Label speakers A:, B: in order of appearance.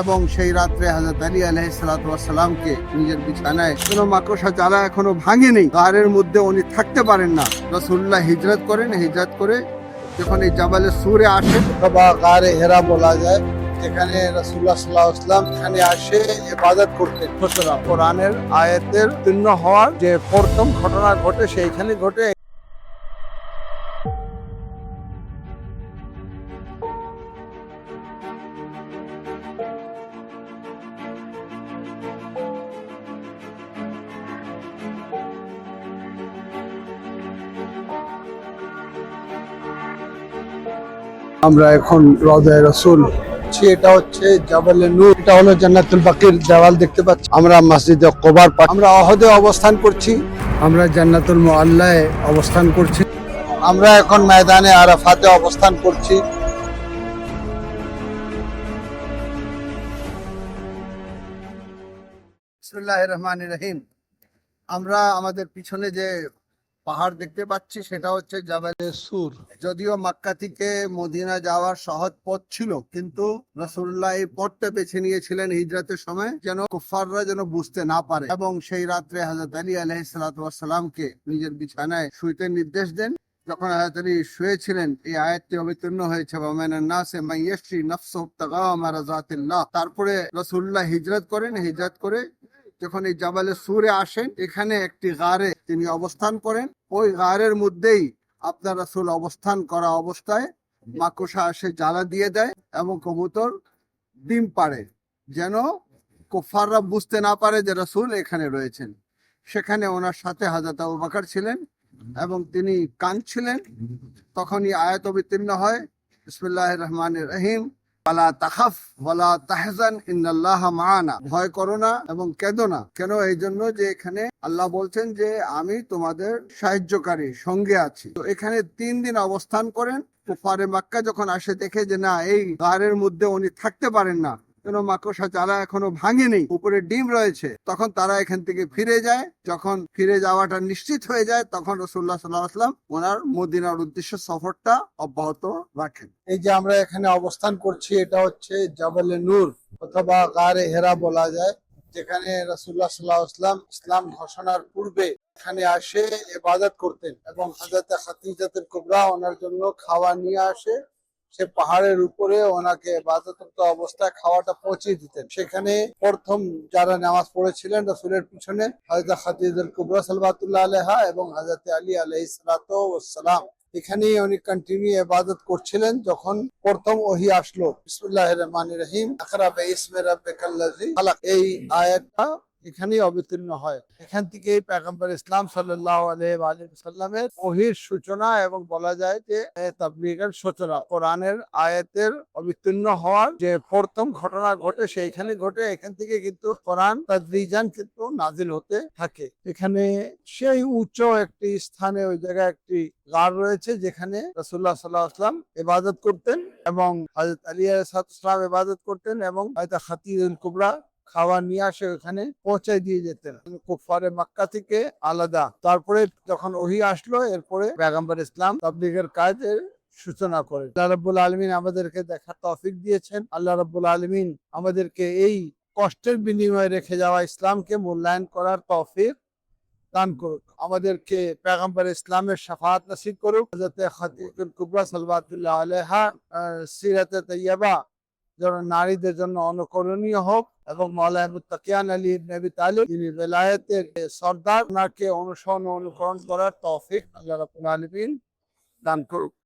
A: এবং সেই রাত্রে হাজরত আলী আলহিসামকে নিজের বিছানায় কোনো মাকড়সা জ্বালা এখনও ভাঙেনি। গাড়ের মধ্যে উনি থাকতে পারেন না। রসুল্লাহ হিজরত করেন, হিজরত করে যখন এই জাবালে সুরে আসেন বা গারে হেরা বলা যায়, যেখানে রসুল্লাহ সাল্লাহ ইসলাম এখানে আসে, ইবাদত করতেন। সুতরাং কোরআনের আয়াতের উত্তীর্ণ হওয়ার যে প্রথম ঘটনা ঘটে, সেইখানে ঘটে আমরা এখন রজায় রসুল। এটা হচ্ছে জাবালে নূর। এটা হলো জান্নাতুল বাকির দেওয়াল দেখতে পাচ্ছি। আমরা মসজিদে কোবার আমরা অহদে অবস্থান করছি। আমরা জান্নাতুল মোয়াল্লায় অবস্থান করছি। আমরা এখন ময়দানে আরাফাতে অবস্থান করছি। রহমান রহিম। আমরা আমাদের পিছনে যে পাহাড় দেখতে পাচ্ছি সেটা হচ্ছে জাবালে সুর। যদিও মাক্কা থেকে মদিনা যাওয়ার সহজ পথ ছিল কিন্তু রসুল্লাহ এই পথটা বেছে নিয়েছিলেন হিজরাতের সময় যেন কুফাররা যেন বুঝতে না পারে এবং সেই রাত্রে হাজরত আলী আলহিসামকে নিজের বিছানায় শুইতে নির্দেশ দেন। যখন আয়াত আলী শুয়েছিলেন এই আয়াতটি অবতীর্ণ হয়েছে বামানের নাসে মাইয়াশি নফসু ইবতাগা মারাজাতিল্লাহ তারপরে রসুল্লাহ হিজরত করেন হিজরত করে যখন এই জাবালে সুরে আসেন, এখানে একটি গারে তিনি অবস্থান করেন। ওই গারের মধ্যেই আপনার রাসূল অবস্থান করা অবস্থায় মাকড়সা আসে জ্বালা দিয়ে দেয় এবং কবুতর ডিম পাড়ে, যেন কুফাররা বুঝতে না পারে যে রাসূল এখানে রয়েছেন। সেখানে ওনার সাথে হাজরত আবু বকর ছিলেন এবং তিনি কাঁদছিলেন। তখনই আয়াত অবতীর্ণ হয়। বিসমিল্লাহির রহমানির রহিম। ভয় করো না এবং কেঁদো না। কেন? এই জন্য যে এখানে আল্লাহ বলছেন যে, আমি তোমাদের সাহায্যকারী, সঙ্গে আছি। তো এখানে তিন দিন অবস্থান করেন। কুফারে মাক্কা যখন আসে, দেখে যে, না, এই গাড়ের মধ্যে উনি থাকতে পারেন না। কেন মাকড়সা চালা এখনও ভাঙেনি উপরে ডিম রয়েছে। তখন তারা এখান থেকে ফিরে যায়। যখন ফিরে যাওয়াটা নিশ্চিত হয়ে যায়, তখন রসুল্লাহ সাল্লাহ আসলাম ওনার মদিনার উদ্দেশ্য সফরটা অব্যাহত রাখেন। এই যে আমরা এখানে অবস্থান করছি, এটা হচ্ছে জাবালে নূর অথবা গারে হেরা বলা যায়, যেখানে রসুল্লাহ সাল্লাহ আসলাম ইসলাম ঘোষণার পূর্বে এখানে আসে, ইবাদত করতেন এবং হাজরত খাতিজাতের কুবরা ওনার জন্য খাওয়া নিয়ে আসে। সে পাহাড়ের উপরে ওনাকে বাধাতপ্ত অবস্থায় খাওয়াটা পৌঁছে দিতেন। সেখানে প্রথম যারা নামাজ পড়েছিলেন রসুলের পিছনে হাজরত খাতিজুল কুবরা সালবাতুল্লাহ আলহা এবং হাজরত আলী আলহি সালাম এখানেই উনি কন্টিনিউ ইবাদত করছিলেন যখন প্রথম ওহি আসলো। বিসমুল্লাহ রহমান রহিম। আকরা ইসমে রাব্বিকাল্লাযী খালাক। এই আয়াতটা এখানেই অবতীর্ণ হয়। এখান থেকে পেগম্বর ইসলাম সাল্লামের ওহির সূচনা এবং বলা যায় যে তাবলিগের সূচনা। কোরআনের আয়াতের অবতীর্ণ হওয়ার যে প্রথম ঘটনা ঘটে, সেইখানে ঘটে। এখান থেকে কিন্তু কোরআন তাদরিজান কিন্তু নাজিল হতে থাকে। এখানে সেই উচ্চ একটি স্থানে, ওই জায়গায় একটি গার রয়েছে, যেখানে রসুল্লাহ সাল্লাহ আসলাম ইবাদত করতেন এবং হজরত আলী আলাইসালাম ইবাদত করতেন এবং হয়তো খাতিরুল কুবরা খাবার নিয়ে আসে ওখানে পৌঁছায় দিয়ে যেতেন কুফারে মক্কা থেকে আলাদা। তারপরে যখন ওহি আসলো এরপরে পেগাম্বর ইসলাম তাবলিগের কাজের সূচনা করে। আল্লাহ রাব্বুল আলমিন আমাদেরকে দেখার তৌফিক দিয়েছেন। আল্লাহ রাব্বুল আলমিন আমাদেরকে এই কষ্টের বিনিময়ে রেখে যাওয়া ইসলামকে মূল্যায়ন করার তফিক দান করুক। আমাদেরকে পেগম্বর ইসলামের শাফাত নসিব করুক। খাতিবুল কুবরা সালবাতুল্লাহ আলাইহা আহ, সিরাতে তৈয়বা যেন নারীদের জন্য অনুকরণীয় হোক এবং মৌলানা মুত্তাকিয়ান আলী নবী তালিম তিনি বেলায়েতের সর্দার ওনাকে অনুসরণ অনুকরণ করার তৌফিক আল্লাহ আলমিন আলামিন দান করুক।